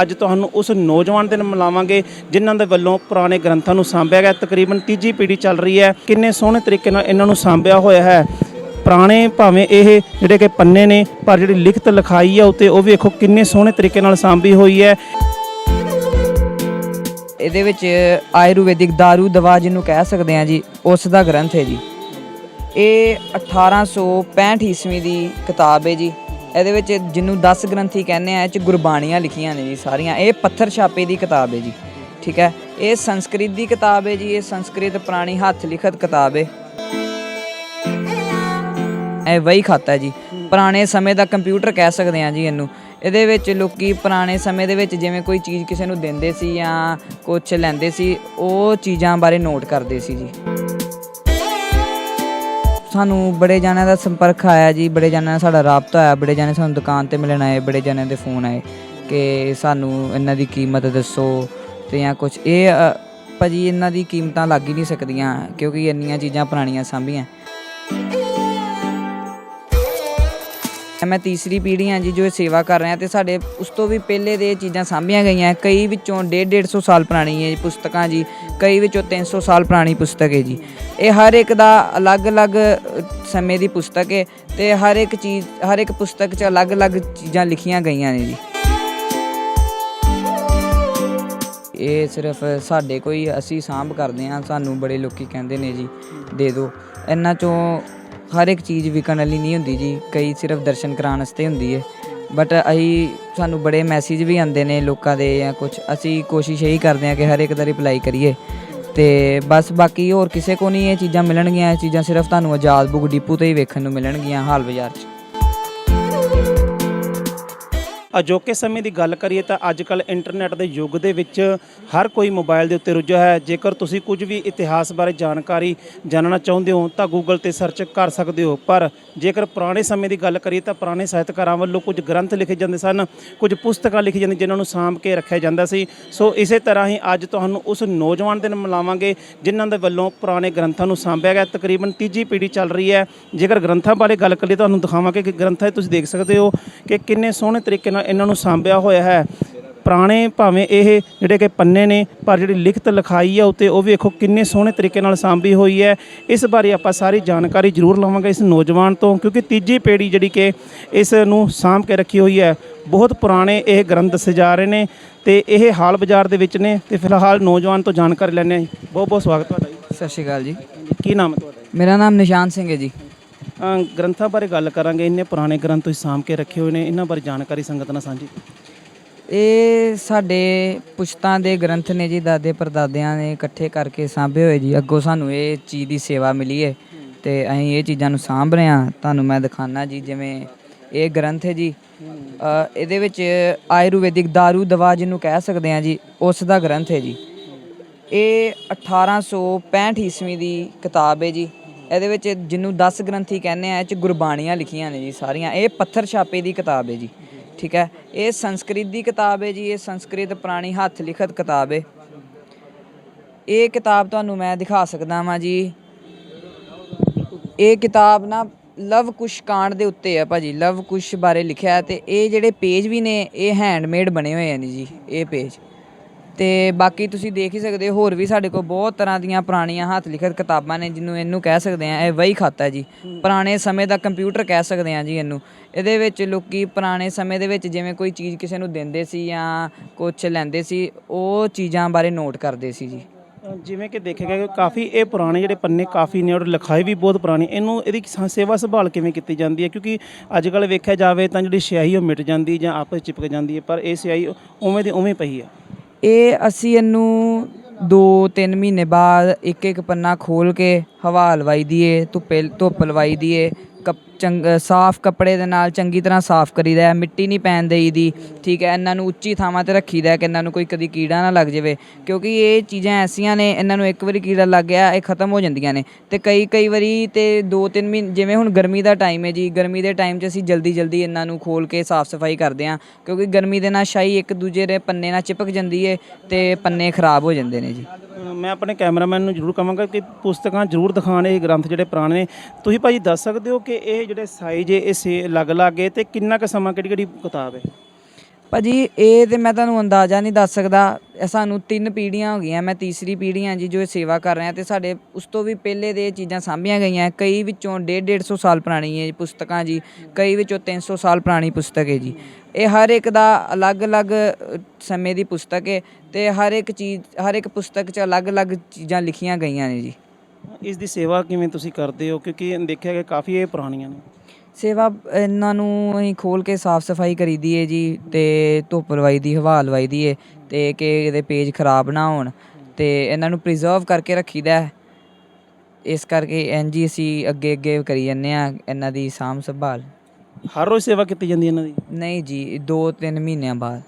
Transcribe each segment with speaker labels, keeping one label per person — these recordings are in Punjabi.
Speaker 1: ਅੱਜ ਤੁਹਾਨੂੰ ਉਸ ਨੌਜਵਾਨ ਦੇ ਨਾਲ ਮਿਲਾਵਾਂਗੇ ਜਿਨ੍ਹਾਂ ਦੇ ਵੱਲੋਂ ਪੁਰਾਣੇ ਗ੍ਰੰਥਾਂ ਨੂੰ ਸਾਂਭਿਆ ਗਿਆ। ਤਕਰੀਬਨ ਤੀਜੀ ਪੀੜ੍ਹੀ ਚੱਲ ਰਹੀ ਹੈ। ਕਿੰਨੇ ਸੋਹਣੇ ਤਰੀਕੇ ਨਾਲ ਇਹਨਾਂ ਨੂੰ ਸਾਂਭਿਆ ਹੋਇਆ ਹੈ। ਪੁਰਾਣੇ ਭਾਵੇਂ ਇਹ ਜਿਹੜੇ ਕਿ ਪੰਨੇ ਨੇ, ਪਰ ਜਿਹੜੀ ਲਿਖਤ ਲਿਖਾਈ ਹੈ ਉੱਤੇ ਉਹ ਵੀ ਵੇਖੋ ਕਿੰਨੇ ਸੋਹਣੇ ਤਰੀਕੇ ਨਾਲ ਸਾਂਭੀ ਹੋਈ ਹੈ।
Speaker 2: ਇਹਦੇ ਵਿੱਚ ਆਯੁਰਵੈਦਿਕ दारू ਦਵਾ ਜਿਹਨੂੰ ਕਹਿ ਸਕਦੇ ਆ ਜੀ, ਉਸ ਦਾ ਗ੍ਰੰਥ ਹੈ ਜੀ। ਇਹ 1865 ਈਸਵੀ ਦੀ ਕਿਤਾਬ ਹੈ ਜੀ। ਇਹਦੇ ਵਿੱਚ ਜਿਹਨੂੰ 10 ਗ੍ਰੰਥੀ ਕਹਿੰਦੇ ਆ, ਇਹ ਚ ਗੁਰਬਾਣੀਆਂ ਲਿਖੀਆਂ ਨੇ ਜੀ ਸਾਰੀਆਂ। ਇਹ ਪੱਥਰ ਛਾਪੇ ਦੀ ਕਿਤਾਬ ਹੈ ਜੀ, ਠੀਕ ਹੈ? ਇਹ ਸੰਸਕ੍ਰਿਤ ਦੀ ਕਿਤਾਬ ਹੈ ਜੀ, ਇਹ ਸੰਸਕ੍ਰਿਤ ਪੁਰਾਣੀ ਹੱਥ ਲਿਖਤ ਕਿਤਾਬ ਹੈ। ਇਹ ਵਹੀ ਖਾਤਾ ਹੈ ਜੀ। ਪੁਰਾਣੇ ਸਮੇਂ ਦਾ ਕੰਪਿਊਟਰ ਕਹਿ ਸਕਦੇ ਆ ਜੀ ਇਹਨੂੰ। ਇਹਦੇ ਵਿੱਚ ਲੋਕੀ ਪੁਰਾਣੇ ਸਮੇਂ ਦੇ ਵਿੱਚ ਜਿਵੇਂ ਕੋਈ ਚੀਜ਼ ਕਿਸੇ ਨੂੰ ਦਿੰਦੇ ਸੀ ਜਾਂ ਕੁਝ ਲੈਂਦੇ ਸੀ, ਉਹ ਚੀਜ਼ਾਂ ਬਾਰੇ ਨੋਟ ਕਰਦੇ ਸੀ ਜੀ। ਸਾਨੂੰ ਬੜੇ ਜਣਿਆਂ ਦਾ ਸੰਪਰਕ ਆਇਆ ਜੀ ਬੜੇ ਜਣਿਆਂ ਨਾਲ ਸਾਡਾ ਰਾਬਤਾ ਹੋਇਆ ਬੜੇ ਜਣੇ ਸਾਨੂੰ ਦੁਕਾਨ ਤੇ ਮਿਲਣ ਆਏ ਬੜੇ ਜਣਿਆਂ ਦੇ ਫੋਨ ਆਏ ਕਿ ਸਾਨੂੰ ਇਹਨਾਂ ਦੀ ਕੀਮਤ ਦੱਸੋ ਤੇ ਜਾਂ ਕੁਝ ਇਹ ਅ, ਭਾਜੀ ਇਹਨਾਂ ਦੀ ਕੀਮਤਾਂ ਲੱਗ ਹੀ ਨਹੀਂ ਸਕਦੀਆਂ ਕਿਉਂਕਿ ਇੰਨੀਆਂ ਚੀਜ਼ਾਂ ਪੁਰਾਣੀਆਂ ਸਾਂਭੀਆਂ। ਮੈਂ ਤੀਸਰੀ ਪੀੜ੍ਹੀ ਹਾਂ ਜੀ ਜੋ ਇਹ ਸੇਵਾ ਕਰ ਰਹੇ ਹਾਂ ਤੇ ਸਾਡੇ ਉਸ ਤੋਂ ਵੀ ਪਹਿਲੇ ਦੇ ਇਹ ਚੀਜ਼ਾਂ ਸਾਂਭੀਆਂ ਗਈਆਂ। ਕਈ ਵਿੱਚੋਂ 1.5 150 ਸਾਲ ਪੁਰਾਣੀ ਹੈ ਜੀ ਪੁਸਤਕਾਂ ਜੀ, ਕਈ ਵਿੱਚੋਂ 300 ਸਾਲ ਪੁਰਾਣੀ ਪੁਸਤਕ ਹੈ ਜੀ। ਇਹ ਹਰ ਇੱਕ ਦਾ ਅਲੱਗ-ਅਲੱਗ ਸਮੇਂ ਦੀ ਪੁਸਤਕ ਹੈ ਤੇ ਹਰ ਇੱਕ ਚੀਜ਼, ਹਰ ਇੱਕ ਪੁਸਤਕ 'ਚ ਅਲੱਗ-ਅਲੱਗ ਚੀਜ਼ਾਂ ਲਿਖੀਆਂ ਗਈਆਂ ਨੇ ਜੀ। ਇਹ ਸਿਰਫ ਸਾਡੇ ਕੋਈ ਅਸੀਂ ਸਾਂਭ ਕਰਦੇ ਹਾਂ, ਸਾਨੂੰ ਬੜੇ ਲੋਕੀ ਕਹਿੰਦੇ ਨੇ ਜੀ, ਦੇ ਦਿਓ। ਇਹਨਾਂ ਚੋਂ ਹਰ ਇੱਕ ਚੀਜ਼ ਵਿਕਣ ਵਾਲੀ ਨਹੀਂ ਹੁੰਦੀ ਜੀ, ਕਈ ਸਿਰਫ ਦਰਸ਼ਨ ਕਰਾਉਣ ਵਾਸਤੇ ਹੁੰਦੀ ਹੈ ਬਟ ਅਸੀਂ, ਸਾਨੂੰ ਬੜੇ ਮੈਸੇਜ ਵੀ ਆਉਂਦੇ ਨੇ ਲੋਕਾਂ ਦੇ ਜਾਂ ਕੁਝ ਅਸੀਂ ਕੋਸ਼ਿਸ਼ ਇਹੀ ਕਰਦੇ ਹਾਂ ਕਿ ਹਰ ਇੱਕ ਦਾ ਰਿਪਲਾਈ ਕਰੀਏ। ਤੇ ਬਸ ਬਾਕੀ ਹੋਰ ਕਿਸੇ ਕੋ ਨਹੀਂ ਇਹ ਚੀਜ਼ਾਂ ਮਿਲਣਗੀਆਂ, ਇਹ ਚੀਜ਼ਾਂ ਸਿਰਫ ਤੁਹਾਨੂੰ ਆਜ਼ਾਦ ਬੁੱਕ ਡਿਪੂ ਤੇ ਹੀ ਵੇਖਣ ਨੂੰ ਮਿਲਣਗੀਆਂ ਹਾਲ ਬਾਜ਼ਾਰ 'ਚ।
Speaker 1: ਅਜੋਕੇ ਸਮੇਂ ਦੀ ਗੱਲ ਕਰੀਏ ਤਾਂ ਅੱਜ ਕੱਲ ਇੰਟਰਨੈਟ ਦੇ ਯੁੱਗ ਦੇ ਵਿੱਚ ਹਰ ਕੋਈ ਮੋਬਾਈਲ ਦੇ ਉੱਤੇ ਰੁੱਝਿਆ ਹੈ। ਜੇਕਰ ਤੁਸੀਂ ਕੁਝ ਵੀ ਇਤਿਹਾਸ ਬਾਰੇ ਜਾਣਕਾਰੀ ਜਾਣਨਾ ਚਾਹੁੰਦੇ ਹੋ ਤਾਂ ਗੂਗਲ ਤੇ ਸਰਚ ਕਰ ਸਕਦੇ ਹੋ। ਪਰ ਜੇਕਰ ਪੁਰਾਣੇ ਸਮੇਂ ਦੀ ਗੱਲ ਕਰੀਏ ਤਾਂ ਪੁਰਾਣੇ ਸਾਹਿਤਕਾਰਾਂ ਵੱਲੋਂ ਕੁਝ ਗ੍ਰੰਥ ਲਿਖੇ ਜਾਂਦੇ ਸਨ, ਕੁਝ ਪੁਸਤਕਾਂ ਲਿਖੀ ਜਾਂਦੀਆਂ ਜਿਨ੍ਹਾਂ ਨੂੰ ਸਾਂਭ ਕੇ ਰੱਖਿਆ ਜਾਂਦਾ ਸੀ। ਸੋ ਇਸੇ ਤਰ੍ਹਾਂ ਹੀ ਅੱਜ ਤੁਹਾਨੂੰ ਉਸ ਨੌਜਵਾਨ ਦੇ ਨਾਲ ਮਿਲਾਵਾਂਗੇ ਜਿਨ੍ਹਾਂ ਦੇ ਵੱਲੋਂ ਪੁਰਾਣੇ ਗ੍ਰੰਥਾਂ ਨੂੰ ਸਾਂਭਿਆ ਗਿਆ। ਤਕਰੀਬਨ ਤੀਜੀ ਪੀੜ੍ਹੀ ਚੱਲ ਰਹੀ ਹੈ। ਜੇਕਰ ਗ੍ਰੰਥਾਂ ਬਾਰੇ ਗੱਲ ਕਰੀਏ ਤੁਹਾਨੂੰ ਦਿਖਾਵਾਂਗੇ ਕਿ ਗ੍ਰੰਥਾਂ 'ਚ ਤੁਸੀਂ ਦੇਖ ਸਕਦੇ ਹੋ ਕਿ ਕਿੰਨੇ ਸੋਹਣੇ ਤਰੀਕੇ ਨਾਲ ਇਹਨਾਂ ਨੂੰ ਸਾਂਭਿਆ ਹੋਇਆ ਹੈ। ਪੁਰਾਣੇ ਭਾਵੇਂ ਇਹ ਜਿਹੜੇ ਕਿ ਪੰਨੇ ਨੇ ਪਰ ਜਿਹੜੀ ਲਿਖਤ ਲਿਖਾਈ ਹੈ ਉੱਤੇ ਉਹ ਵੇਖੋ ਕਿੰਨੇ ਸੋਹਣੇ ਤਰੀਕੇ ਨਾਲ ਸਾਂਭੀ ਹੋਈ ਹੈ। ਇਸ ਬਾਰੇ ਆਪਾਂ ਸਾਰੀ ਜਾਣਕਾਰੀ ਜ਼ਰੂਰ ਲਵਾਂਗੇ ਇਸ ਨੌਜਵਾਨ ਤੋਂ ਕਿਉਂਕਿ ਤੀਜੀ ਪੀੜ੍ਹੀ ਜਿਹੜੀ ਕਿ ਇਸ ਨੂੰ ਸਾਂਭ ਕੇ ਰੱਖੀ ਹੋਈ ਹੈ ਬਹੁਤ ਪੁਰਾਣੇ ਇਹ ਗ੍ਰੰਥ ਦੱਸੇ ਜਾ ਰਹੇ ਨੇ ਤੇ ਇਹ ਹਾਲ ਬਾਜ਼ਾਰ ਦੇ ਵਿੱਚ ਨੇ ਤੇ ਫਿਲਹਾਲ ਨੌਜਵਾਨ ਤੋਂ ਜਾਣਕਾਰੀ ਲੈਣੇ ਬਹੁਤ ਬਹੁਤ ਸਵਾਗਤ ਤੁਹਾਡਾ ਜੀ।
Speaker 2: ਸਤਿ ਸ਼੍ਰੀ ਅਕਾਲ ਜੀ।
Speaker 1: ਕੀ ਨਾਮ ਹੈ ਤੁਹਾਡਾ
Speaker 2: ਮੇਰਾ ਨਾਮ ਨਿਸ਼ਾਨ ਸਿੰਘ ਹੈ ਜੀ।
Speaker 1: ਗ੍ਰੰਥਾਂ ਬਾਰੇ ਗੱਲ ਕਰਾਂਗੇ। ਇੰਨੇ ਪੁਰਾਣੇ ਗ੍ਰੰਥ ਤੁਸੀਂ ਸਾਂਭ ਕੇ ਰੱਖੇ ਹੋਏ ਨੇ। ਇਹਨਾਂ ਬਾਰੇ ਜਾਣਕਾਰੀ ਸੰਗਤ ਨਾਲ ਸਾਂਝੀ
Speaker 2: ਇਹ ਸਾਡੇ ਪੁਸ਼ਤਾਂ ਦੇ ਗ੍ਰੰਥ ਨੇ ਜੀ, ਦਾਦੇ ਪਰਦਾਦਿਆਂ ਨੇ ਇਕੱਠੇ ਕਰਕੇ ਸਾਂਭੇ ਹੋਏ ਜੀ। ਅੱਗੋਂ ਸਾਨੂੰ ਇਹ ਚੀਜ਼ ਦੀ ਸੇਵਾ ਮਿਲੀ ਹੈ ਤੇ ਅਸੀਂ ਇਹ ਚੀਜ਼ਾਂ ਨੂੰ ਸਾਂਭ ਰਹੇ ਹਾਂ। ਤੁਹਾਨੂੰ ਮੈਂ ਦਿਖਾਣਾ ਜੀ, ਜਿਵੇਂ ਇਹ ਗ੍ਰੰਥ ਹੈ ਜੀ। ਇਹਦੇ ਵਿੱਚ ਆਯੁਰਵੈਦਿਕ दारू ਦਵਾ ਜਿਹਨੂੰ ਕਹਿ ਸਕਦੇ ਆ ਜੀ, ਉਸ ਦਾ ਗ੍ਰੰਥ ਹੈ ਜੀ। ਇਹ 1865 ਈਸਵੀ ਦੀ ਕਿਤਾਬ ਹੈ ਜੀ। ਇਹਦੇ ਵਿੱਚ ਜਿਹਨੂੰ 10 ਗ੍ਰੰਥੀ ਕਹਿੰਦੇ ਆ, ਇਹ ਚ ਗੁਰਬਾਣੀਆਂ ਲਿਖੀਆਂ ਨੇ ਜੀ ਸਾਰੀਆਂ। ਇਹ ਪੱਥਰ ਛਾਪੇ ਦੀ ਕਿਤਾਬ ਹੈ ਜੀ, ਠੀਕ ਹੈ? ਇਹ ਸੰਸਕ੍ਰਿਤ ਦੀ ਕਿਤਾਬ ਹੈ ਜੀ, ਇਹ ਸੰਸਕ੍ਰਿਤ ਪੁਰਾਣੀ ਹੱਥ ਲਿਖਤ ਕਿਤਾਬ ਹੈ। ਇਹ ਕਿਤਾਬ ਤੁਹਾਨੂੰ ਮੈਂ ਦਿਖਾ ਸਕਦਾ ਵਾਂ ਜੀ। ਇਹ ਕਿਤਾਬ ਨਾ ਲਵ ਕੁਸ਼ ਕਾਂਡ ਦੇ ਉੱਤੇ ਹੈ ਭਾਜੀ, ਲਵ ਕੁਸ਼ ਬਾਰੇ ਲਿਖਿਆ ਤੇ ਇਹ ਜਿਹੜੇ ਪੇਜ ਵੀ ਨੇ, ਇਹ ਹੈਂਡਮੇਡ ਬਣੇ ਹੋਏ ਨੇ ਜੀ, ਇਹ ਪੇਜ। ਤੇ ਬਾਕੀ ਤੁਸੀਂ ਦੇਖ ਹੀ ਸਕਦੇ ਹੋ ਹੋਰ ਵੀ ਸਾਡੇ ਕੋਲ ਬਹੁਤ ਤਰ੍ਹਾਂ ਦੀਆਂ ਪੁਰਾਣੀਆਂ ਹੱਥ ਲਿਖਤ ਕਿਤਾਬਾਂ ਨੇ ਜਿਹਨੂੰ ਇਹਨੂੰ ਕਹਿ ਸਕਦੇ ਆ ਇਹ ਵਹੀ ਖਾਤਾ ਹੈ ਜੀ। ਪੁਰਾਣੇ ਸਮੇਂ ਦਾ ਕੰਪਿਊਟਰ ਕਹਿ ਸਕਦੇ ਆ ਜੀ ਇਹਨੂੰ। ਇਹਦੇ ਵਿੱਚ ਲੋਕੀ ਪੁਰਾਣੇ ਸਮੇਂ ਦੇ ਵਿੱਚ ਜਿਵੇਂ ਕੋਈ ਚੀਜ਼ ਕਿਸੇ ਨੂੰ ਦਿੰਦੇ ਸੀ ਜਾਂ ਕੁਝ ਲੈਂਦੇ ਸੀ ਉਹ ਚੀਜ਼ਾਂ ਬਾਰੇ ਨੋਟ ਕਰਦੇ ਸੀ ਜੀ।
Speaker 1: ਜਿਵੇਂ ਕਿ ਦੇਖਿਆ ਗਿਆ ਕਿ ਕਾਫੀ ਇਹ ਪੁਰਾਣੇ ਜਿਹੜੇ ਪੰਨੇ ਕਾਫੀ ਨੇ ਔਰ ਲਿਖਾਈ ਵੀ ਬਹੁਤ ਪੁਰਾਣੀ ਇਹਨੂੰ ਇਹਦੀ ਸ- ਸੇਵਾ ਸੰਭਾਲ ਕਿਵੇਂ ਕੀਤੀ ਜਾਂਦੀ ਹੈ? ਕਿਉਂਕਿ ਅੱਜ ਕੱਲ ਵੇਖਿਆ ਜਾਵੇ ਤਾਂ ਜਿਹੜੀ ਸਿਆਹੀ ਉਹ ਮਿਟ ਜਾਂਦੀ ਜਾਂ ਆਪਸ 'ਚ ਚਿਪਕ ਜਾਂਦੀ ਹੈ ਪਰ ਇਹ ਸਿਆਹੀ ਉਵੇਂ ਦੀ ਉਵੇਂ ਪਈ ਆ
Speaker 2: ਇਹ ਅਸੀਂ ਇਹਨੂੰ 2-3 ਮਹੀਨੇ ਬਾਅਦ ਇੱਕ ਇੱਕ ਪੰਨਾ ਖੋਲ ਕੇ ਹਵਾ ਲਵਾਈ ਦੀਏ, ਧੁੱਪੇ, ਧੁੱਪ ਲਵਾਈ ਦੀਏ ਚੰਗ ਸਾਫ਼ ਕੱਪੜੇ ਦੇ ਨਾਲ ਚੰਗੀ ਤਰ੍ਹਾਂ ਸਾਫ਼ ਕਰੀਦਾ ਹੈ, ਮਿੱਟੀ ਨਹੀਂ ਪੈਣ ਦੇਈਦੀ, ਠੀਕ ਹੈ, ਇਹਨਾਂ ਨੂੰ ਉੱਚੀ ਥਾਵਾਂ ਤੇ ਰੱਖੀਦਾ ਹੈ ਕਿ ਇਹਨਾਂ ਨੂੰ ਕੋਈ ਕਦੀ ਕੀੜਾ ਨਾ ਲੱਗ ਜਾਵੇ, ਕਿਉਂਕਿ ਇਹ ਚੀਜ਼ਾਂ ਐਸੀਆਂ ਨੇ, ਇਹਨਾਂ ਨੂੰ ਇੱਕ ਵਾਰੀ ਕੀੜਾ ਲੱਗ ਗਿਆ, ਇਹ ਖਤਮ ਹੋ ਜਾਂਦੀਆਂ ਨੇ, ਤੇ ਕਈ ਕਈ ਵਾਰੀ ਤੇ 2-3 ਮਹੀਨੇ ਜਿਵੇਂ ਹੁਣ ਗਰਮੀ ਦਾ ਟਾਈਮ ਹੈ ਜੀ, ਗਰਮੀ ਦੇ ਟਾਈਮ 'ਚ ਅਸੀਂ ਜਲਦੀ ਜਲਦੀ ਇਹਨਾਂ ਨੂੰ ਖੋਲ ਕੇ ਸਾਫ਼ ਸਫ਼ਾਈ ਕਰਦੇ ਹਾਂ, ਕਿਉਂਕਿ ਗਰਮੀ ਦੇ ਨਾਲ ਸ਼ਾਈ ਇੱਕ ਦੂਜੇ ਦੇ ਪੰਨੇ ਨਾਲ ਚਿਪਕ ਜਾਂਦੀ ਹੈ ਤੇ ਪੰਨੇ ਖਰਾਬ ਹੋ ਜਾਂਦੇ ਨੇ ਜੀ।
Speaker 1: ਮੈਂ ਆਪਣੇ ਕੈਮਰਾਮੈਨ ਨੂੰ ਜ਼ਰੂਰ ਕਹਾਂਗਾ ਕਿ ਪੁਸਤਕਾਂ ਜ਼ਰੂਰ ਦਿਖਾਣ ਇਹ ਗ੍ਰੰਥ ਜਿਹੜੇ ਪੁਰਾਣੇ ਨੇ। ਤੁਸੀਂ ਭਾਜੀ ਦੱਸ ਸਕਦੇ ਹੋ ਕਿ ਇਹ ਜਿਹੜੇ ਸਾਈਜ਼ ਇਹ ਸੇ ਅਲੱਗ ਅਲੱਗ ਹੈ ਤੇ ਕਿੰਨਾ ਕੁ ਸਮਾਂ ਕਿਹੜੀ ਕਿਹੜੀ ਕਿਤਾਬ ਹੈ?
Speaker 2: ਭਾਜੀ, ਇਹ ਤੇ ਮੈਂ ਤੁਹਾਨੂੰ ਅੰਦਾਜ਼ਾ ਨਹੀਂ ਦੱਸ ਸਕਦਾ। ਇਹ ਸਾਨੂੰ ਤਿੰਨ ਪੀੜ੍ਹੀਆਂ ਹੋ ਗਈਆਂ, ਮੈਂ ਤੀਸਰੀ ਪੀੜ੍ਹੀ ਹਾਂ ਜੀ ਜੋ ਇਹ ਸੇਵਾ ਕਰ ਰਿਹਾ ਤੇ ਸਾਡੇ ਉਸ ਤੋਂ ਵੀ ਪਹਿਲੇ ਦੇ ਇਹ ਚੀਜ਼ਾਂ ਸਾਂਭੀਆਂ ਗਈਆਂ। ਕਈ ਵਿੱਚੋਂ 1.5 150 ਸਾਲ ਪੁਰਾਣੀ ਹੈ ਪੁਸਤਕਾਂ ਜੀ, ਕਈ ਵਿੱਚੋਂ 300 ਸਾਲ ਪੁਰਾਣੀ ਪੁਸਤਕ ਹੈ ਜੀ। ਇਹ ਹਰ ਇੱਕ ਦਾ ਅਲੱਗ-ਅਲੱਗ ਸਮੇਂ ਦੀ ਪੁਸਤਕ ਹੈ ਤੇ ਹਰ ਇੱਕ ਚੀਜ਼, ਹਰ ਇੱਕ ਪੁਸਤਕ 'ਚ ਅਲੱਗ-ਅਲੱਗ ਚੀਜ਼ਾਂ ਲਿਖੀਆਂ ਗਈਆਂ ਨੇ ਜੀ।
Speaker 1: ਇਸ ਦੀ ਸੇਵਾ ਕਿਵੇਂ ਤੁਸੀਂ ਕਰਦੇ ਹੋ? ਕਿਉਂਕਿ ਦੇਖਿਆ ਗਿਆ ਕਾਫੀ ਇਹ ਪੁਰਾਣੀਆਂ ਨੇ।
Speaker 2: ਸੇਵਾ ਇਹਨਾਂ ਨੂੰ ਅਸੀਂ ਖੋਲ ਕੇ ਸਾਫ਼ ਸਫ਼ਾਈ ਕਰੀਦੀ ਹੈ ਜੀ ਤੇ ਧੁੱਪ ਲਵਾਈ ਦੀ ਹਵਾ ਲਵਾਈ ਦੀ ਹੈ ਤੇ ਕਿ ਇਹਦੇ ਪੇਜ ਖਰਾਬ ਨਾ ਹੋਣ ਤੇ ਇਹਨਾਂ ਨੂੰ ਪ੍ਰੀਜ਼ਰਵ ਕਰਕੇ ਰੱਖੀਦਾ ਹੈ। ਇਸ ਕਰਕੇ ਐਨਜੀ ਅਸੀਂ ਅੱਗੇ ਅੱਗੇ ਕਰੀ ਜਾਂਦੇ ਆ ਇਹਨਾਂ ਦੀ ਸਾਂਭ ਸੰਭਾਲ।
Speaker 1: ਹਰ ਰੋਜ਼ ਸੇਵਾ ਕੀਤੀ ਜਾਂਦੀ ਹੈ ਇਹਨਾਂ ਦੀ?
Speaker 2: ਨਹੀਂ ਜੀ 2-3 ਮਹੀਨਿਆਂ ਬਾਅਦ।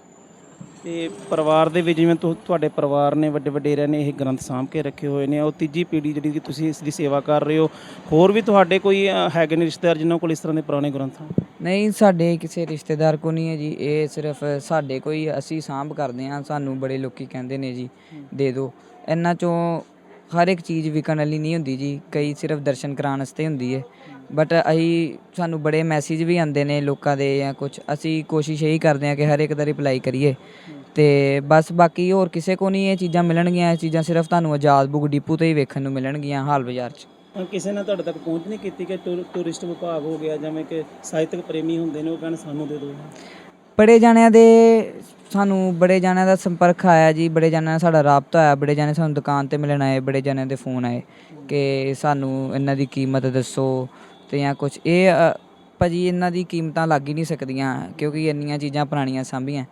Speaker 1: ਤੇ ਪਰਿਵਾਰ ਦੇ ਵਿੱਚ ਜਿਵੇਂ ਤੁ- ਤੁਹਾਡੇ ਪਰਿਵਾਰ ਨੇ ਵੱਡੇ ਵਡੇਰਿਆਂ ਨੇ ਇਹ ਗ੍ਰੰਥ ਸਾਂਭ ਕੇ ਰੱਖੇ ਹੋਏ ਨੇ ਉਹ ਤੀਜੀ ਪੀੜ੍ਹੀ ਜਿਹੜੀ ਕਿ ਤੁਸੀਂ ਇਸ ਦੀ ਸੇਵਾ ਕਰ ਰਹੇ ਹੋ ਹੋਰ ਵੀ ਤੁਹਾਡੇ ਕੋਈ ਅ, ਹੈਗੇ ਨੇ ਰਿਸ਼ਤੇਦਾਰ ਜਿਨ੍ਹਾਂ ਕੋਲ ਇਸ ਤਰ੍ਹਾਂ ਦੇ ਪੁਰਾਣੇ ਗ੍ਰੰਥ? ਹਨ
Speaker 2: ਨਹੀਂ ਸਾਡੇ ਕਿਸੇ ਰਿਸ਼ਤੇਦਾਰ ਕੋ ਨਹੀਂ ਹੈ ਜੀ ਇਹ ਸਿਰਫ ਸਾਡੇ ਕੋਈ ਅਸੀਂ ਸਾਂਭ ਕਰਦੇ ਹਾਂ ਸਾਨੂੰ ਬੜੇ ਲੋਕੀ ਕਹਿੰਦੇ ਨੇ ਜੀ ਦੇ ਦਿਓ ਇਹਨਾਂ ਚੋਂ ਹਰ ਇੱਕ ਚੀਜ਼ ਵਿਕਣ ਵਾਲੀ ਨਹੀਂ ਹੁੰਦੀ ਜੀ ਕਈ ਸਿਰਫ ਦਰਸ਼ਨ ਕਰਾਉਣ ਵਾਸਤੇ ਹੁੰਦੀ ਹੈ। ਬਟ ਅਸੀਂ ਸਾਨੂੰ ਬੜੇ ਮੈਸੇਜ ਵੀ ਆਉਂਦੇ ਨੇ ਲੋਕਾਂ ਦੇ ਜਾਂ ਕੁਝ ਅਸੀਂ ਕੋਸ਼ਿਸ਼ ਇਹੀ ਕਰਦੇ ਹਾਂ ਕਿ ਹਰ ਇੱਕ ਦਾ ਰਿਪਲਾਈ ਕਰੀਏ। ਤੇ ਬਸ ਬਾਕੀ ਹੋਰ ਕਿਸੇ ਕੋ ਨਹੀਂ ਇਹ ਚੀਜ਼ਾਂ ਮਿਲਣਗੀਆਂ ਇਹ ਚੀਜ਼ਾਂ ਸਿਰਫ ਤੁਹਾਨੂੰ ਆਜ਼ਾਦ ਬੁੱਕ ਡਿਪੂ ਤੇ ਹੀ ਵੇਖਣ ਨੂੰ ਮਿਲਣਗੀਆਂ ਹਾਲ ਬਾਜ਼ਾਰ 'ਚ।
Speaker 1: ਕਿਸੇ ਨੇ ਤੁਹਾਡੇ ਤੱਕ ਪਹੁੰਚ ਨਹੀਂ ਕੀਤੀ ਕਿ ਟੂਰ- ਟੂਰਿਸਟ ਵਿਭਾਗ ਹੋ ਗਿਆ ਜਿਵੇਂ ਕਿ ਸਾਹਿਤਕ ਪ੍ਰੇਮੀ ਹੁੰਦੇ ਨੇ ਉਹ ਕਹਿਣ ਸਾਨੂੰ ਦੇ ਦਿਓ।
Speaker 2: ਬੜੇ ਜਾਣਿਆਂ ਦੇ ਸਾਨੂੰ ਬੜੇ ਜਾਣਿਆਂ ਦਾ ਸੰਪਰਕ ਆਇਆ ਜੀ ਬੜੇ ਜਾਣਿਆਂ ਨਾਲ ਸਾਡਾ ਰਾਬਤਾ ਹੋਇਆ ਬੜੇ ਜਾਣੇ ਸਾਨੂੰ ਦੁਕਾਨ ਤੇ ਮਿਲਣ ਆਏ ਬੜੇ ਜਾਣਿਆਂ ਦੇ ਫੋਨ ਆਏ ਕਿ ਸਾਨੂੰ ਇਹਨਾਂ ਦੀ ਕੀਮਤ ਦੱਸੋ ਤੇ ਜਾਂ ਕੁਝ ਇਹ ਅ, ਭਾਜੀ ਇਹਨਾਂ ਦੀ ਕੀਮਤਾਂ ਲੱਗ ਹੀ ਨਹੀਂ ਸਕਦੀਆਂ ਕਿਉਂਕਿ ਇੰਨੀਆਂ ਚੀਜ਼ਾਂ ਪੁਰਾਣੀਆਂ ਸਾਂਭੀਆਂ।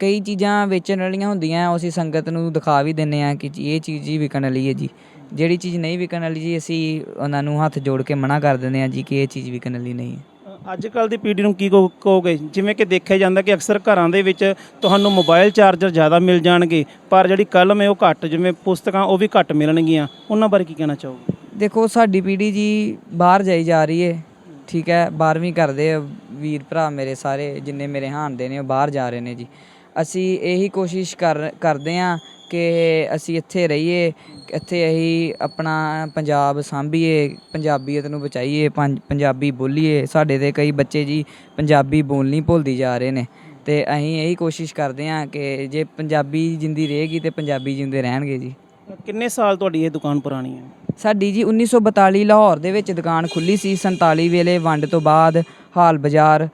Speaker 2: ਕਈ ਚੀਜ਼ਾਂ ਵੇਚਣ ਵਾਲੀਆਂ ਹੁੰਦੀਆਂ ਅਸੀਂ ਸੰਗਤ ਨੂੰ ਦਿਖਾ ਵੀ ਦਿੰਨੇ ਆ ਕਿ ਜੀ ਇਹ ਚੀਜ਼ ਹੀ ਵਿਕਣ ਵਾਲੀ ਹੈ ਜੀ। ਜਿਹੜੀ ਚੀਜ਼ ਨਹੀਂ ਵਿਕਣ ਵਾਲੀ ਜੀ ਅਸੀਂ ਉਹਨਾਂ ਨੂੰ ਹੱਥ ਜੋੜ ਕੇ ਮਨਾ ਕਰ ਦਿੰਦੇ ਆ ਜੀ ਕਿ ਇਹ ਚੀਜ਼ ਵਿਕਣ ਵਾਲੀ ਨਹੀਂ ਹੈ।
Speaker 1: ਅੱਜ ਕੱਲ ਦੀ ਪੀੜ੍ਹੀ ਨੂੰ ਕੀ ਕਹੋ- ਕਹੋਗੇ? ਜਿਵੇਂ ਕਿ ਦੇਖਿਆ ਜਾਂਦਾ ਕਿ ਅਕਸਰ ਘਰਾਂ ਦੇ ਵਿੱਚ ਤੁਹਾਨੂੰ ਮੋਬਾਈਲ ਚਾਰਜਰ ਜ਼ਿਆਦਾ ਮਿਲ ਜਾਣਗੇ ਪਰ ਜਿਹੜੀ ਕਲਮ ਹੈ ਉਹ ਘੱਟ ਜਿਵੇਂ ਪੁਸਤਕਾਂ ਉਹ ਵੀ ਘੱਟ ਮਿਲਣਗੀਆਂ। ਉਹਨਾਂ ਬਾਰੇ ਕੀ ਕਹਿਣਾ ਚਾਹੋਗੇ?
Speaker 2: ਦੇਖੋ ਸਾਡੀ ਪੀੜ੍ਹੀ ਜੀ ਬਾਹਰ ਜਾਈ ਜਾ ਰਹੀ ਏ ਠੀਕ ਹੈ 12ਵੀਂ ਕਰਦੇ ਆ ਵੀਰ ਭਰਾ ਮੇਰੇ ਸਾਰੇ ਜਿੰਨੇ ਮੇਰੇ ਹਾਣ ਦੇ ਨੇ ਉਹ ਬਾਹਰ ਜਾ ਰਹੇ ਨੇ ਜੀ। ਅਸੀਂ ਇਹੀ ਕੋਸ਼ਿਸ਼ ਕਰ ਕਰਦੇ ਆ ਕਿ ਅਸੀਂ ਇੱਥੇ ਰਹੀਏ ਇੱਥੇ ਅਸੀਂ ਆਪਣਾ ਪੰਜਾਬ ਸਾਂਭੀਏ ਪੰਜਾਬੀਅਤ ਨੂੰ ਬਚਾਈਏ ਪੰਜ- ਪੰਜਾਬੀ ਬੋਲੀਏ। ਸਾਡੇ ਦੇ ਕਈ ਬੱਚੇ ਜੀ ਪੰਜਾਬੀ ਬੋਲਣੀ ਭੁੱਲਦੀ ਜਾ ਰਹੇ ਨੇ। ਤੇ ਅਸੀਂ ਇਹੀ ਕੋਸ਼ਿਸ਼ ਕਰਦੇ ਆ ਕਿ ਜੇ ਪੰਜਾਬੀ ਜਿੰਦੀ ਰਹੇਗੀ ਤੇ ਪੰਜਾਬੀ ਜਿੰਦੇ ਰਹਿਣਗੇ ਜੀ।
Speaker 1: ਕਿੰਨੇ ਸਾਲ ਤੁਹਾਡੀ ਇਹ ਦੁਕਾਨ ਪੁਰਾਣੀ ਹੈ?
Speaker 2: ਸਾਡੀ ਜੀ 1942 ਲਾਹੌਰ ਦੇ ਵਿੱਚ ਦੁਕਾਨ ਖੁੱਲੀ ਸੀ। 47 ਵੇਲੇ ਵੰਡ ਤੋਂ ਬਾਅਦ ਹਾਲ ਬਾਜ਼ਾਰ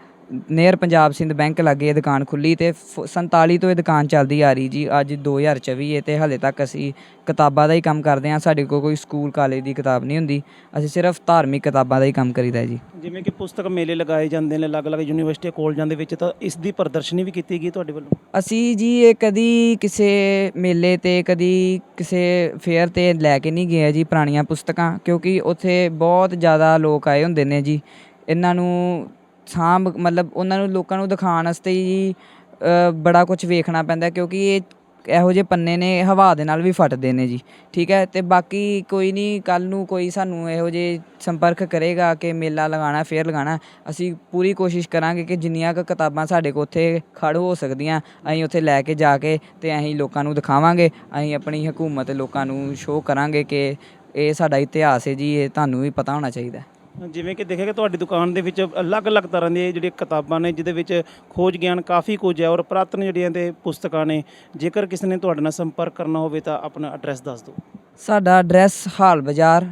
Speaker 2: ਨੇਰ ਪੰਜਾਬ ਸਿੰਧ ਬੈਂਕ ਲਾਗੇ ਇਹ ਦੁਕਾਨ ਖੁੱਲੀ ਤੇ ਫ- 47 ਤੋਂ ਇਹ ਦੁਕਾਨ ਚੱਲਦੀ ਆ ਰਹੀ ਜੀ। ਅੱਜ 2024 ਹੈ ਤੇ ਹਲੇ ਤੱਕ ਅਸੀਂ ਕਿਤਾਬਾਂ ਦਾ ਹੀ ਕੰਮ ਕਰਦੇ ਹਾਂ। ਸਾਡੇ ਕੋਲ ਕੋਈ ਸਕੂਲ ਕਾਲਜ ਦੀ ਕਿਤਾਬ ਨਹੀਂ ਹੁੰਦੀ। ਅਸੀਂ ਸਿਰਫ ਧਾਰਮਿਕ ਕਿਤਾਬਾਂ ਦਾ ਹੀ ਕੰਮ ਕਰੀਦਾ ਜੀ।
Speaker 1: ਜਿਵੇਂ ਕਿ ਪੁਸਤਕ ਮੇਲੇ ਲਗਾਏ ਜਾਂਦੇ ਨੇ ਅਲੱਗ-ਅਲੱਗ ਯੂਨੀਵਰਸਿਟੀ ਕਾਲਜਾਂ ਦੇ ਵਿੱਚ ਤਾਂ ਇਸ ਦੀ ਪ੍ਰਦਰਸ਼ਨੀ ਵੀ ਕੀਤੀ ਗਈ ਤੁਹਾਡੇ ਵੱਲੋਂ?
Speaker 2: ਅਸੀਂ ਜੀ ਇਹ ਕਦੀ ਕਿਸੇ ਮੇਲੇ ਤੇ ਕਦੀ ਕਿਸੇ ਫੇਅਰ ਤੇ ਲੈ ਕੇ ਨਹੀਂ ਗਏ ਜੀ ਪੁਰਾਣੀਆਂ ਪੁਸਤਕਾਂ ਕਿਉਂਕਿ ਉੱਥੇ ਬਹੁਤ ਜ਼ਿਆਦਾ ਲੋਕ ਆਏ ਹੁੰਦੇ ਨੇ ਜੀ। ਇਹਨਾਂ ਨੂੰ ਸਾਂਭ ਮਤਲਬ ਉਹਨਾਂ ਨੂੰ ਲੋਕਾਂ ਨੂੰ ਦਿਖਾਉਣ ਵਾਸਤੇ ਜੀ ਬੜਾ ਕੁਝ ਵੇਖਣਾ ਪੈਂਦਾ ਕਿਉਂਕਿ ਇਹ ਇਹੋ ਜਿਹੇ ਪੰਨੇ ਨੇ ਹਵਾ ਦੇ ਨਾਲ ਵੀ ਫਟਦੇ ਨੇ ਜੀ, ਠੀਕ ਹੈ? ਤੇ ਬਾਕੀ ਕੋਈ ਨਹੀਂ ਕੱਲ ਨੂੰ ਕੋਈ ਸਾਨੂੰ ਇਹੋ ਜਿਹੇ ਸੰਪਰਕ ਕਰੇਗਾ ਕਿ ਮੇਲਾ ਲਗਾਉਣਾ, ਫੇਰ ਲਗਾਉਣਾ, ਅਸੀਂ ਪੂਰੀ ਕੋਸ਼ਿਸ਼ ਕਰਾਂਗੇ ਕਿ ਜਿੰਨੀਆਂ ਕੁ ਕਿਤਾਬਾਂ ਸਾਡੇ ਕੋਲ ਉੱਥੇ ਖੜ ਹੋ ਸਕਦੀਆਂ, ਅਸੀਂ ਉੱਥੇ ਲੈ ਕੇ ਜਾ ਕੇ ਤੇ ਅਸੀਂ ਲੋਕਾਂ ਨੂੰ ਦਿਖਾਵਾਂਗੇ, ਅਸੀਂ ਆਪਣੀ ਹਕੂਮਤ ਲੋਕਾਂ ਨੂੰ ਸ਼ੋਅ ਕਰਾਂਗੇ ਕਿ ਇਹ ਸਾਡਾ ਇਤਿਹਾਸ ਹੈ ਜੀ, ਇਹ ਤੁਹਾਨੂੰ ਵੀ ਪਤਾ ਹੋਣਾ ਚਾਹੀਦਾ
Speaker 1: ਜਿਵੇਂ ਕਿ ਦੇਖਿਆ ਕਿ ਤੁਹਾਡੀ ਦੁਕਾਨ ਦੇ ਵਿੱਚ ਅਲੱਗ-ਅਲੱਗ ਤਰ੍ਹਾਂ ਦੀਆਂ ਜਿਹੜੀਆਂ ਕਿਤਾਬਾਂ ਨੇ, ਜਿਹਦੇ ਵਿੱਚ ਖੋਜ ਗਿਆਨ ਕਾਫੀ ਕੁਝ ਹੈ ਔਰ ਪੁਰਾਤਨ ਜਿਹੜੀਆਂ ਤੇ ਪੁਸਤਕਾਂ ਨੇ, ਜੇਕਰ ਕਿਸੇ ਨੇ ਤੁਹਾਡੇ ਨਾਲ ਸੰਪਰਕ ਕਰਨਾ ਹੋਵੇ ਤਾਂ ਆਪਣਾ ਐਡਰੈਸ ਦੱਸ ਦਿਓ।
Speaker 2: ਸਾਡਾ address Hall Bazaar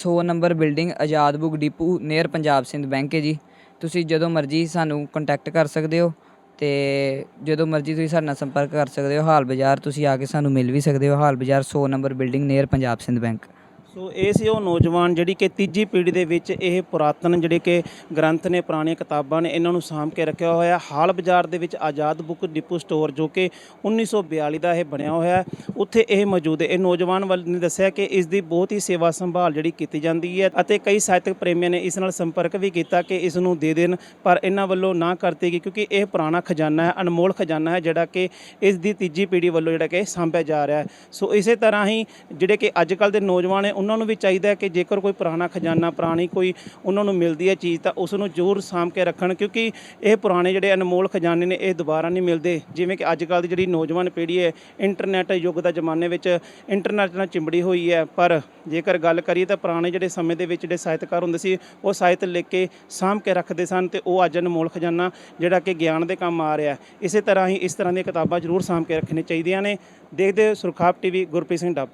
Speaker 2: 100 number building Azad book depot, near Punjab Sind bank ਹੈ ਜੀ। ਤੁਸੀਂ ਜਦੋਂ ਮਰਜ਼ੀ ਸਾਨੂੰ ਕੰਟੈਕਟ ਕਰ ਸਕਦੇ ਹੋ ਤੇ ਜਦੋਂ ਮਰਜ਼ੀ ਤੁਸੀਂ ਸਾਡੇ ਨਾਲ ਸੰਪਰਕ ਕਰ ਸਕਦੇ ਹੋ, ਹਾਲ ਬਾਜ਼ਾਰ ਤੁਸੀਂ ਆ ਕੇ ਸਾਨੂੰ ਮਿਲ ਵੀ ਸਕਦੇ ਹੋ, Hall Bazaar 100 number building, near Punjab Sind bank.
Speaker 1: So ਇਹ ਸੀ ਉਹ ਨੌਜਵਾਨ ਜਿਹੜੀ ਕਿ ਤੀਜੀ ਪੀੜ੍ਹੀ ਦੇ ਵਿੱਚ ਇਹ ਪੁਰਾਤਨ ਜਿਹੜੇ ਕਿ ਗ੍ਰੰਥ ਨੇ, ਪੁਰਾਣੀਆਂ ਕਿਤਾਬਾਂ ਨੇ, ਇਹਨਾਂ ਨੂੰ ਸਾਂਭ ਕੇ ਰੱਖਿਆ ਹੋਇਆ। ਹਾਲ ਬਾਜ਼ਾਰ ਦੇ ਵਿੱਚ ਆਜ਼ਾਦ ਬੁੱਕ ਡਿਪੂ ਸਟੋਰ ਜੋ ਕਿ 1942 ਦਾ ਇਹ ਬਣਿਆ ਹੋਇਆ ਹੈ। ਉੱਥੇ ਇਹ ਮੌਜੂਦ ਹੈ। ਇਹ ਨੌਜਵਾਨ ਵੱਲ ਨੇ ਦੱਸਿਆ ਕਿ ਇਸ ਦੀ ਬਹੁਤ ਹੀ ਸੇਵਾ ਸੰਭਾਲ ਜਿਹੜੀ ਕੀਤੀ ਜਾਂਦੀ ਹੈ ਅਤੇ ਕਈ ਸਾਹਿਤਕ ਪ੍ਰੇਮੀਆਂ ਨੇ ਇਸ ਨਾਲ ਸੰਪਰਕ ਵੀ ਕੀਤਾ ਕਿ ਇਸ ਨੂੰ ਦੇ ਦੇਣ, ਪਰ ਇਹਨਾਂ ਵੱਲੋਂ ਨਾ ਕਰਤੀ ਗਈ ਕਿਉਂਕਿ ਇਹ ਪੁਰਾਣਾ ਖਜ਼ਾਨਾ ਹੈ, ਅਨਮੋਲ ਖਜ਼ਾਨਾ ਹੈ ਜਿਹੜਾ ਕਿ ਇਸ ਦੀ ਤੀਜੀ ਪੀੜ੍ਹੀ ਵੱਲੋਂ ਜਿਹੜਾ ਕਿ ਸਾਂਭਿਆ ਜਾ ਰਿਹਾ ਹੈ। ਸੋ ਇਸੇ ਤਰ੍ਹਾਂ ਹੀ ਜਿਹੜੇ ਕਿ ਅੱਜ ਕੱਲ ਦੇ ਨੌਜਵਾਨ ਹੈ ਉਹਨਾਂ ਨੂੰ ਵੀ ਚਾਹੀਦਾ ਹੈ ਕਿ ਜੇਕਰ ਕੋਈ ਪੁਰਾਣਾ ਖਜ਼ਾਨਾ, ਪੁਰਾਣੀ ਕੋਈ ਉਹਨਾਂ ਨੂੰ ਮਿਲਦੀ ਹੈ ਚੀਜ਼, ਤਾਂ ਉਸ ਨੂੰ ਜ਼ਰੂਰ ਸਾਂਭ ਕੇ ਰੱਖਣ, ਕਿਉਂਕਿ ਇਹ ਪੁਰਾਣੇ ਜਿਹੜੇ ਅਨਮੋਲ ਖਜ਼ਾਨੇ ਨੇ, ਇਹ ਦੁਬਾਰਾ ਨਹੀਂ ਮਿਲਦੇ। ਜਿਵੇਂ ਕਿ ਅੱਜ ਕੱਲ੍ਹ ਦੀ ਜਿਹੜੀ ਨੌਜਵਾਨ ਪੀੜ੍ਹੀ ਹੈ ਇੰਟਰਨੈਟ ਯੁੱਗ ਦਾ ਜ਼ਮਾਨੇ ਵਿੱਚ ਇੰਟਰਨੈਟ ਨਾਲ ਚਿੰਬੜੀ ਹੋਈ ਹੈ, ਪਰ ਜੇਕਰ ਗੱਲ ਕਰੀਏ ਤਾਂ ਪੁਰਾਣੇ ਜਿਹੜੇ ਸਮੇਂ ਦੇ ਵਿੱਚ ਜਿਹੜੇ ਸਾਹਿਤਕਾਰ ਹੁੰਦੇ ਸੀ, ਉਹ ਸਾਹਿਤ ਲਿਖ ਕੇ ਸਾਂਭ ਕੇ ਰੱਖਦੇ ਸਨ ਤੇ ਉਹ ਅੱਜ ਅਨਮੋਲ ਖਜ਼ਾਨਾ ਜਿਹੜਾ ਕਿ ਗਿਆਨ ਦੇ ਕੰਮ ਆ ਰਿਹਾ ਇਸੇ ਤਰ੍ਹਾਂ ਹੀ ਇਸ ਤਰ੍ਹਾਂ ਦੀਆਂ ਕਿਤਾਬਾਂ ਜ਼ਰੂਰ ਸਾਂਭ ਕੇ ਰੱਖਣੀਆਂ ਚਾਹੀਦੀਆਂ ਨੇ। ਦੇਖਦੇ ਹੋ ਸੁਰਖਾਬ ਟੀਵੀ, ਗੁਰਪ੍ਰੀਤ ਸਿੰਘ ਡੱਬ।